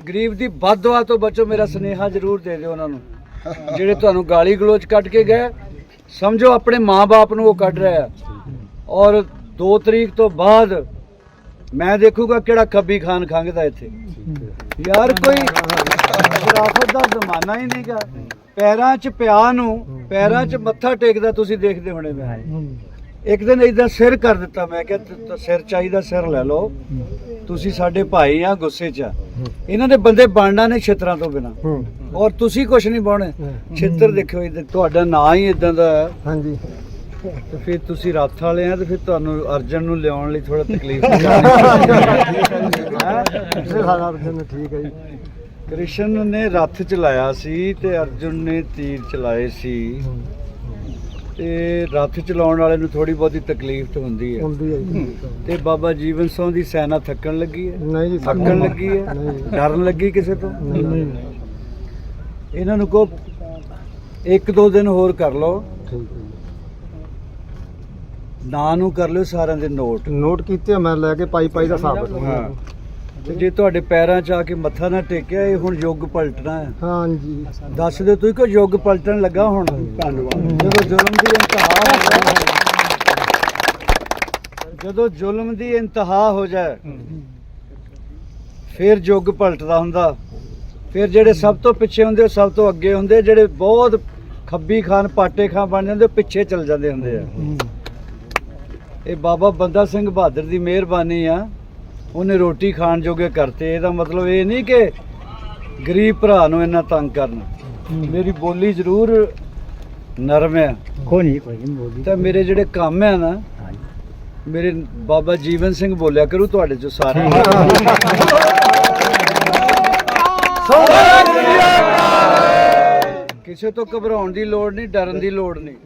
ਗਰੀਬ ਦੀ ਬਦਦੁਆ ਤੋਂ ਬਚੋ, ਮੇਰਾ ਸੁਨੇਹਾ ਜ਼ਰੂਰ ਦੇ ਦਿਓ ਉਹਨਾਂ ਨੂੰ। ਜਿਹੜੇ ਤੁਹਾਨੂੰ ਗਾਲੀ ਗਲੋਚ ਕੱਢ ਕੇ ਗਏ, ਸਮਝੋ ਆਪਣੇ ਮਾਪੇ ਨੂੰ ਉਹ ਕੱਢ ਰਿਹਾ ਔਰ 2 ਤਰੀਕ ਤੋਂ ਬਾਅਦ ਮੈਂ ਦੇਖੂਗਾ ਕਿਹੜਾ ਖੱਬੀ ਖਾਨ ਖੰਗਦਾ ਇੱਥੇ। ਯਾਰ ਕੋਈ ਸ਼ਰਾਫਤ ਦਾ ਜ਼ਮਾਨਾ ਹੀ ਨਹੀਂਗਾ। ਪੈਰਾਂ 'ਚ ਪਿਆ ਨੂੰ, ਪੈਰਾਂ 'ਚ ਮੱਥਾ ਟੇਕਦਾ ਤੁਸੀਂ ਦੇਖਦੇ ਹੋਣੇ ਮੈਂ। ਇੱਕ ਦਿਨ ਇਦਾਂ ਸਿਰ ਕਰ ਦਿੱਤਾ, ਮੈਂ ਕਿਹਾ ਸਿਰ ਚਾਹੀਦਾ ਸਿਰ ਲੈ ਲਓ। ਤੁਸੀਂ ਸਾਡੇ ਭਾਈ ਆ ਗੁੱਸੇ 'ਚ ਆ। ਇਹਨਾਂ ਦੇ ਬੰਦੇ ਬਣਨਾ ਨੇ ਛਿੱਤਰਾਂ ਤੋਂ ਬਿਨਾ। ਔਰ ਤੁਸੀਂ ਕੁਝ ਨਹੀਂ ਬਾਉਣੇ ਛਿੱਤਰ ਦੇਖਿਓ ਇਧਰ ਤੁਹਾਡਾ ਨਾਂ ਹੀ ਇਦਾਂ ਦਾ ਹਾਂਜੀ। ਤੇ ਫਿਰ ਤੁਸੀਂ ਰੱਥ ਵਾਲੇ ਆ ਤੇ ਫਿਰ ਤੁਹਾਨੂੰ ਅਰਜਨ ਨੂੰ ਲਿਆਉਣ ਲਈ ਥੋੜਾ ਤਕਲੀਫ ਹੈ। ਇਹ ਸਾਡਾ ਅਰਜਨ ਠੀਕ ਹੈ ਜੀ। ਕ੍ਰਿਸ਼ਨ ਨੇ ਰੱਥ ਚਲਾਇਆ ਸੀ ਤੇ ਅਰਜੁਨ ਨੇ ਤੀਰ ਚਲਾਏ ਸੀ। ਤੇ ਰੱਥ ਚਲਾਉਣ ਵਾਲੇ ਨੂੰ ਥੋੜੀ ਬਹੁਤੀ ਤਕਲੀਫ ਤਾਂ ਹੁੰਦੀ ਹੈ। ਹੁੰਦੀ ਹੈ ਜੀ। ਤੇ ਬਾਬਾ ਜੀਵਨ ਸਿੰਘ ਦੀ ਸੈਨਾ ਥੱਕਣ ਲੱਗੀ ਹੈ। ਨਹੀਂ ਜੀ ਥੱਕਣ ਲੱਗੀ ਹੈ। ਨਹੀਂ। ਡਰਨ ਲੱਗੀ ਕਿਸੇ ਤੋਂ? ਨਹੀਂ ਇਹਨਾਂ ਨੂੰ ਕੋ ਇੱਕ ਦੋ ਦਿਨ ਹੋਰ ਕਰ ਲਓ। ਠੀਕ ਹੈ ਜੀ। ਨਾਂ ਨੂੰ ਕਰ ਲਿਓ ਸਾਰਿਆਂ ਦੇ ਨੋਟ। ਨੋਟ ਕੀਤੇ ਆ, ਮੈਂ ਲੈ ਕੇ ਪਾਈ ਪਾਈ ਦਾ ਹਿਸਾਬ ਹਾਂ। ਤੇ ਜੇ ਤੁਹਾਡੇ ਪੈਰਾਂ 'ਚ ਆ ਕੇ ਮੱਥਾ ਨਾ ਟੇਕਿਆ ਇਹ ਹੁਣ ਯੁੱਗ ਪਲਟਣਾ ਹੈ। ਹਾਂਜੀ। ਦੱਸ ਦਿਓ ਤੁਸੀਂ ਕਿ ਯੁੱਗ ਪਲਟਣ ਲੱਗਾ ਹੁਣ? ਜਦੋਂ ਜ਼ੁਲਮ ਦੀ ਇੰਤਹਾ ਹੋ ਜਾਏ ਜਦੋਂ ਜ਼ੁਲਮ ਦੀ ਇੰਤਹਾ ਹੋ ਜਾਏ ਫਿਰ ਯੁੱਗ ਪਲਟਦਾ ਹੁੰਦਾ। ਫਿਰ ਜਿਹੜੇ ਸਭ ਤੋਂ ਪਿੱਛੇ ਹੁੰਦੇ ਉਹ ਸਭ ਤੋਂ ਅੱਗੇ ਹੁੰਦੇ ਜਿਹੜੇ ਬਹੁਤ ਖੱਬੀ ਖਾਨ ਪਾਟੇ ਖਾਨ ਬਣ ਜਾਂਦੇ ਪਿੱਛੇ ਚਲ ਜਾਂਦੇ ਹੁੰਦੇ ਆ। ਇਹ ਬਾਬਾ ਬੰਦਾ ਸਿੰਘ ਬਹਾਦਰ ਦੀ ਮਿਹਰਬਾਨੀ ਆ। ਉਹਨੇ ਰੋਟੀ ਖਾਣ ਜੋਗੇ ਕਰਤੇ। ਇਹਦਾ ਮਤਲਬ ਇਹ ਨਹੀਂ ਕਿ ਗਰੀਬ ਭਰਾ ਨੂੰ ਇੰਨਾ ਤੰਗ ਕਰਨਾ। ਮੇਰੀ ਬੋਲੀ ਜ਼ਰੂਰ ਨਰਮ ਹੈ ਕੋਈ ਨਹੀਂ ਕੋਈ ਨਹੀਂ ਬੋਲੀ ਤਾਂ ਮੇਰੇ ਜਿਹੜੇ ਕੰਮ ਹੈ ਨਾ ਮੇਰੇ ਬਾਬਾ ਜੀਵਨ ਸਿੰਘ ਬੋਲਿਆ ਕਰੂ ਤੁਹਾਡੇ ਚੋਂ ਸਾਰੇ ਕਿਸੇ ਤੋਂ ਘਬਰਾਉਣ ਦੀ ਲੋੜ ਨਹੀਂ ਡਰਨ ਦੀ ਲੋੜ ਨਹੀਂ।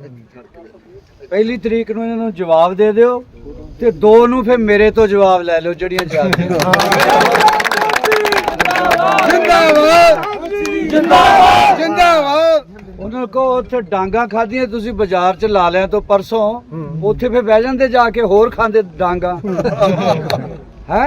ਪਹਿਲੀ ਤਰੀਕ ਨੂੰ ਇਹਨਾਂ ਨੂੰ ਜਵਾਬ ਦੇ ਦਿਓ। ਤੇ ਦੋ ਨੂੰ ਫਿਰ ਮੇਰੇ ਤੋਂ ਜਵਾਬ ਲੈ ਲਿਓ ਜਿਹੜੀਆਂ ਚਾਹੀਦੀਆਂ ਜਿੰਦਾਬਾਦ। ਜਿੰਦਾਬਾਦ। ਜਿੰਦਾਬਾਦ। ਉਹਨਾਂ ਕੋ ਉੱਥੇ ਡਾਂਗਾ ਖਾਧੀਆਂ ਤੁਸੀਂ ਬਾਜ਼ਾਰ 'ਚ ਲਾ ਲਿਆ ਤੋਂ ਪਰਸੋਂ। ਉੱਥੇ ਫਿਰ ਬਹਿ ਜਾਂਦੇ ਜਾ ਕੇ ਹੋਰ ਖਾਂਦੇ ਡਾਂਗਾ। ਹੈ?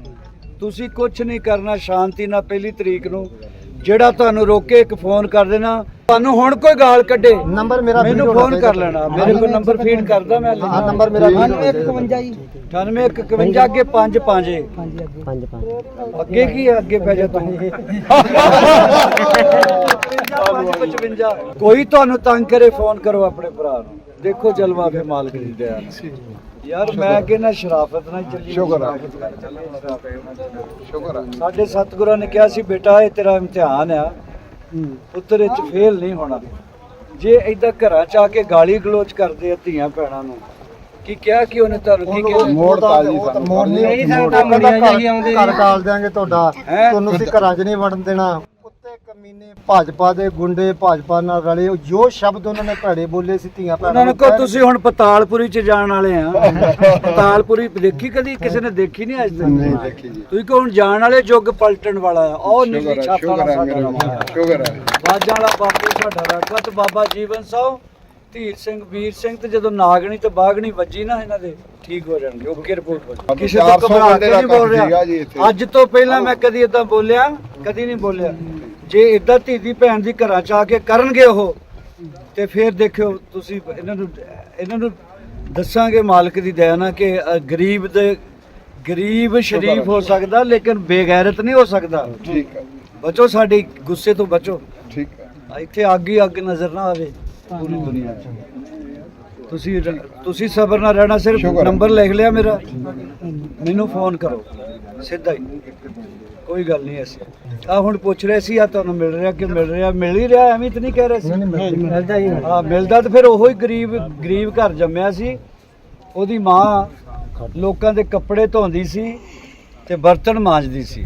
ਤੁਸੀਂ ਕੁਝ ਨਹੀਂ ਕਰਨਾ ਸ਼ਾਂਤੀ ਨਾਲ ਪਹਿਲੀ ਤਰੀਕ ਨੂੰ। ਜਿਹੜਾ ਤੁਹਾਨੂੰ ਰੋਕੇ ਇੱਕ ਫੋਨ ਕਰ ਦੇਣਾ ਤੁਹਾਨੂੰ ਹੁਣ ਕੋਈ ਗਾਲ ਕੱਢੇ। ਨੰਬਰ ਮੇਰਾ ਮੈਨੂੰ ਫੋਨ ਕਰ ਲੈਣਾ। ਮੇਰੇ ਕੋਲ ਨੰਬਰ ਫੀਡ ਕਰਦਾ ਮੈਂ ਹਾਂ ਨੰਬਰ ਮੇਰਾ 9151 9851 ਅੱਗੇ 5 5 ਪੰਜ ਪੰਜ। ਅੱਗੇ ਕੀ ਹੈ ਅੱਗੇ ਪੈ ਜਾ ਤੁਸੀਂ 55 ਕੋਈ ਤੁਹਾਨੂੰ ਤੰਗ ਕਰੇ ਫੋਨ ਕਰੋ ਆਪਣੇ ਭਰਾ ਨੂੰ। ਦੇਖੋ ਜਲਵਾ ਫੇ ਮਾਲਕ ਦੀ ਦਇਆ। ਯਾਰ ਮੈਂ ਕਹਿੰਦਾ ਸ਼ਰਾਫਤ ਨਾਲ ਚੱਲੀ ਸ਼ੁਕਰ ਆ। ਸ਼ੁਕਰ ਆ। ਸਾਡੇ ਸਤਿਗੁਰਾਂ ਨੇ ਕਿਹਾ ਸੀ ਬੇਟਾ ਇਹ ਤੇਰਾ ਇਮਤਿਹਾਨ ਆ। ਪੁੱਤਰ ਇਹ ਚ ਫੇਲ ਨਹੀਂ ਹੋਣਾ। ਜੇ ਏਦਾਂ ਘਰਾਂ ਚ ਆ ਕੇ ਗਾਲੀ ਗਲੋਚ ਕਰਦੇ ਆ ਧੀਆਂ ਭੈਣਾਂ ਨੂੰ ਕੀ ਕਿਹਾ ਕਿ ਉਹਨੇ ਤੁਹਾਨੂੰ ਕੀ ਕਿਹਾ? ਮੋੜ ਤਾਲੀ ਸਾਨੂੰ। ਮੋੜ ਨਹੀਂ ਨਹੀਂ ਸਾਨੂੰ ਤਾਂ ਮੁੰਡਿਆਂ ਆਉਂਦੇ। ਘਰ ਕਾਲ ਦਿਆਂਗੇ ਤੁਹਾਡਾ। ਹੈਂ? ਤੁਹਾਨੂੰ ਅਸੀਂ ਘਰਾਂ 'ਚ ਨਹੀਂ ਵੜਨ ਦੇਣਾ। ਕਮੀਨੇ ਭਾਜਪਾ ਦੇ ਗੁੰਡੇ ਭਾਜਪਾ ਨਾਲ ਰਲੇ ਉਹ ਜੋ ਸ਼ਬਦ ਉਹਨਾਂ ਨੇ ਭੜੇ ਬੋਲੇ ਸੀ ਧੀਆਂ ਉਹਨਾਂ ਨੂੰ ਕਹੋ ਤੁਸੀਂ ਹੁਣ ਪਤਾਲਪੁਰੀ ਚ ਜਾਣ ਵਾਲੇ ਆ। ਪਤਾਲਪੁਰੀ ਦੇਖੀ ਕਦੀ? ਕਿਸੇ ਨੇ ਦੇਖੀ ਨਹੀਂ ਅੱਜ ਨਹੀਂ ਤੱਕ ਦੇਖੀ ਜੀ। ਤੁਸੀਂ ਕਹੋ ਹੁਣ ਜਾਣ ਵਾਲੇ ਯੁੱਗ ਪਲਟਣ ਵਾਲਾ ਆ। ਉਹ ਨੀਲੀ ਸ਼ੁਕਰ ਵਾਲਾ ਸਾਡਾ। ਸ਼ੁਕਰ ਆ। ਬਾਜਾਂ ਵਾਲਾ ਬਾਪੂ ਸਾਡਾ ਰਾਖਾ ਤੇ ਬਾਬਾ ਜੀਵਨ ਸਿੰਘ ਧੀਰ ਸਿੰਘ ਵੀਰ ਸਿੰਘ ਤੇ ਜਦੋਂ ਨਾਗਣੀ ਤੇ ਬਾਗਣੀ ਵੱਜੀ ਨਾ ਇਹਨਾਂ ਦੇ ਠੀਕ ਹੋ ਜਾਣਗੇ ਓਕੇ ਰਿਪੋਰਟ ਹੋ। ਕਿਸੇ ਤੋਂ 400 ਘਬਰਾ ਕੇ ਨਹੀਂ ਬੋਲ ਰਿਹਾ। ਇੱਥੇ। ਅੱਜ ਤੋਂ ਪਹਿਲਾਂ ਮੈਂ ਕਦੀ ਇਦਾਂ ਬੋਲਿਆ? ਕਦੀ ਨਹੀਂ ਬੋਲਿਆ। ਜੇ ਇਦਾਂ ਧੀ ਦੀ ਭੈਣ ਦੀ ਘਰਾਂ ਚ ਆ ਕੇ ਕਰਨਗੇ ਉਹ ਤੇ ਫਿਰ ਦੇਖਿਓ ਤੁਸੀਂ ਇਹਨਾਂ ਨੂੰ ਇਹਨਾਂ ਨੂੰ ਦੱਸਾਂਗੇ ਮਾਲਕ ਦੀ ਦਇਆ ਨਾਲ ਕਿ ਅ, ਗਰੀਬ ਦੇ ਗਰੀਬ ਸ਼ਰੀਫ ਹੋ ਸਕਦਾ ਲੇਕਿਨ ਬੇਗੈਰਤ ਨਹੀਂ ਹੋ ਸਕਦਾ। ਠੀਕ ਆ ਬਚੋ ਸਾਡੇ ਗੁੱਸੇ ਤੋਂ ਬਚੋ। ਠੀਕ ਆ ਇੱਥੇ ਅੱਗ ਹੀ ਅੱਗ ਨਜ਼ਰ ਨਾ ਆਵੇ ਪੂਰੀ ਦੁਨੀਆ 'ਚ। ਤੁਸੀਂ ਰ- ਤੁਸੀਂ ਸਬਰ ਨਾਲ ਰਹਿਣਾ ਸਿਰਫ ਸ਼ੁਕਰ ਹੈ। ਨੰਬਰ ਲਿਖ ਲਿਆ ਮੇਰਾ। ਮੈਨੂੰ ਫੋਨ ਕਰੋ। ਸਿੱਧਾ ਹੀ। ਕੋਈ ਗੱਲ ਨਹੀਂ ਐਸੀ। ਆ ਹੁਣ ਪੁੱਛ ਰਹੇ ਸੀ ਆ ਤੁਹਾਨੂੰ ਮਿਲ ਰਿਹਾ ਕਿ ਮਿਲ ਰਿਹਾ? ਮਿਲ ਹੀ ਰਿਹਾ ਐਵੇਂ ਤਾਂ ਨਹੀਂ ਕਹਿ ਰਹੇ ਸੀ? ਮਿਲਦਾ ਹੀ ਹਾਂ ਮਿਲਦਾ ਤਾਂ ਫਿਰ ਉਹੋ ਹੀ ਗਰੀਬ ਗਰੀਬ ਘਰ ਜੰਮਿਆ ਸੀ। ਉਹਦੀ ਮਾਂ ਲੋਕਾਂ ਦੇ ਕੱਪੜੇ ਧੋਂਦੀ ਸੀ ਤੇ ਬਰਤਨ ਮਾਂਜਦੀ ਸੀ।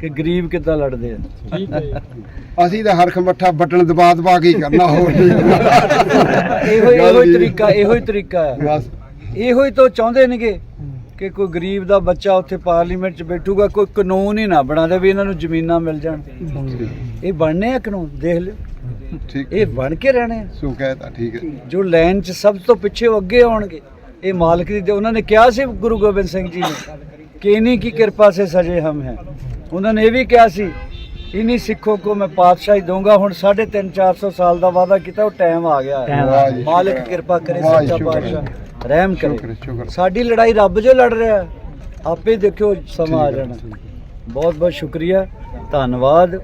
ਕਿ ਗਰੀਬ ਕਿੱਦਾਂ ਲੜਦੇ ਆ? ਅਸੀਂ ਤਾਂ ਹਰਖ ਮੱਠਾ ਬਟਨ ਦਬਾ ਦਬਾ ਕੇ ਕਰਨਾ ਹੋਰ ਨਹੀਂ ਕਰਨਾ। ਇਹੋ ਹੀ ਤਰੀਕਾ ਇਹੋ ਹੀ ਤਰੀਕਾ ਹੈ। ਬਸ। ਇਹੋ ਹੀ ਤਾਂ ਚਾਹੁੰਦੇ ਨੇਗੇ ਕਿ ਕੋਈ ਗਰੀਬ ਦਾ ਬੱਚਾ ਉੱਥੇ ਪਾਰਲੀਮੈਂਟ 'ਚ ਬੈਠੂਗਾ ਕੋਈ ਕਾਨੂੰਨ ਹੀ ਨਾ ਬਣਾ ਦੇ ਵੀ ਇਹਨਾਂ ਨੂੰ ਜ਼ਮੀਨਾਂ ਮਿਲ ਜਾਣ। ਇਹ ਬਣਨੇ ਆ ਕਾਨੂੰਨ ਦੇਖ ਲਿਓ। ਠੀਕ ਇਹ ਬਣ ਕੇ ਰਹਿਣੇ ਸੋ ਕਹਿਤਾ ਠੀਕ ਹੈ। ਜੋ ਲਾਈਨ 'ਚ ਸਭ ਤੋਂ ਪਿੱਛੇ ਅੱਗੇ ਆਉਣਗੇ ਇਹ ਮਾਲਕ ਦੀ ਤੇ ਉਹਨਾਂ ਨੇ ਕਿਹਾ ਸੀ ਗੁਰੂ ਗੋਬਿੰਦ ਸਿੰਘ ਜੀ ਨੇ ਕਿ ਇਨੀ ਕੀ ਕਿਰਪਾ ਸੇ ਸਜੇ ਹਮ ਹੈ। ਉਹਨਾਂ ਨੇ ਇਹ ਵੀ ਕਿਹਾ ਸੀ ਇन्हीं ਸਿੱਖੋ ਕੋ ਮੈਂ ਪਾਤਸ਼ਾਹੀ ਦਊਂਗਾ ਹੁਣ 3.5 400 ਸਾਲ ਦਾ ਵਾਅਦਾ ਕੀਤਾ ਉਹ ਟਾਈਮ ਆ ਗਿਆ ਹੈ। ਮਾਲਕ। ਕਿਰਪਾ ਕਰੇ ਸੱਚਾ। ਪਾਤਸ਼ਾਹ ਰਹਿਮ ਕਰੇ। ਸਾਡੀ ਲੜਾਈ ਰੱਬ ਜੋ ਲੜ ਰਿਹਾ। ਆਪੇ ਦੇਖਿਓ ਸਮਾਂ ਆ ਜਾਣਾ। ਬਹੁਤ ਬਹੁਤ ਸ਼ੁਕਰੀਆ ਧੰਨਵਾਦ